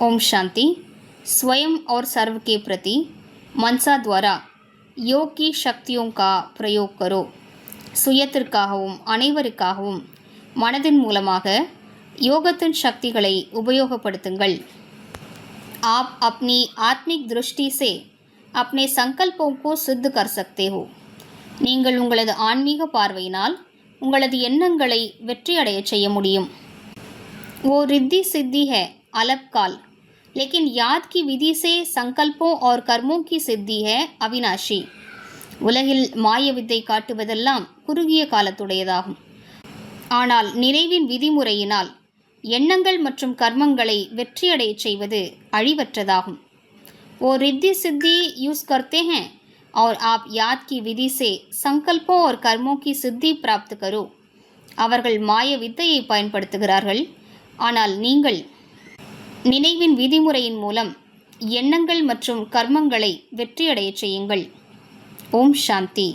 ओम शांति स्वयं और सर्व के प्रति मनसा द्वारा योग की शक्तियों का प्रयोग करो சுயத்திற்காகவும் அனைவருக்காகவும் மனதின் மூலமாக யோகத்தின் சக்திகளை உபயோகப்படுத்துங்கள் आप अपनी आत्मिक दृष्टि से अपने संकल्पों को सिद्ध कर सकते हो நீங்கள் உங்களது ஆன்மீக பார்வையினால் உங்களது எண்ணங்களை வெற்றியடையச் செய்ய முடியும் वो रिद्धि सिद्धि है अलपकाल लेकिन याद की विधि से संकल्पों और कर्मों की सिद्धि है अविनाशी உலகில் மாய வித்தை காட்டுவதெல்லாம் குறுகிய காலத்துடையதாகும் ஆனால் நினைவின் விதிமுறையினால் எண்ணங்கள் மற்றும் கர்மங்களை வெற்றியடையச் செய்வது அழிவற்றதாகும் वो रिद्धि सिद्धि यूज करते हैं और आप याद की विधि से संकल्पों और कर्मों की सिद्धि प्राप्त करो அவர்கள் மாய வித்தையை பயன்படுத்துகிறார்கள் ஆனால் நீங்கள் நினைவின் விதிமுறையின் மூலம் எண்ணங்கள் மற்றும் கர்மங்களை வெற்றியடையச் செய்யுங்கள். ஓம் சாந்தி.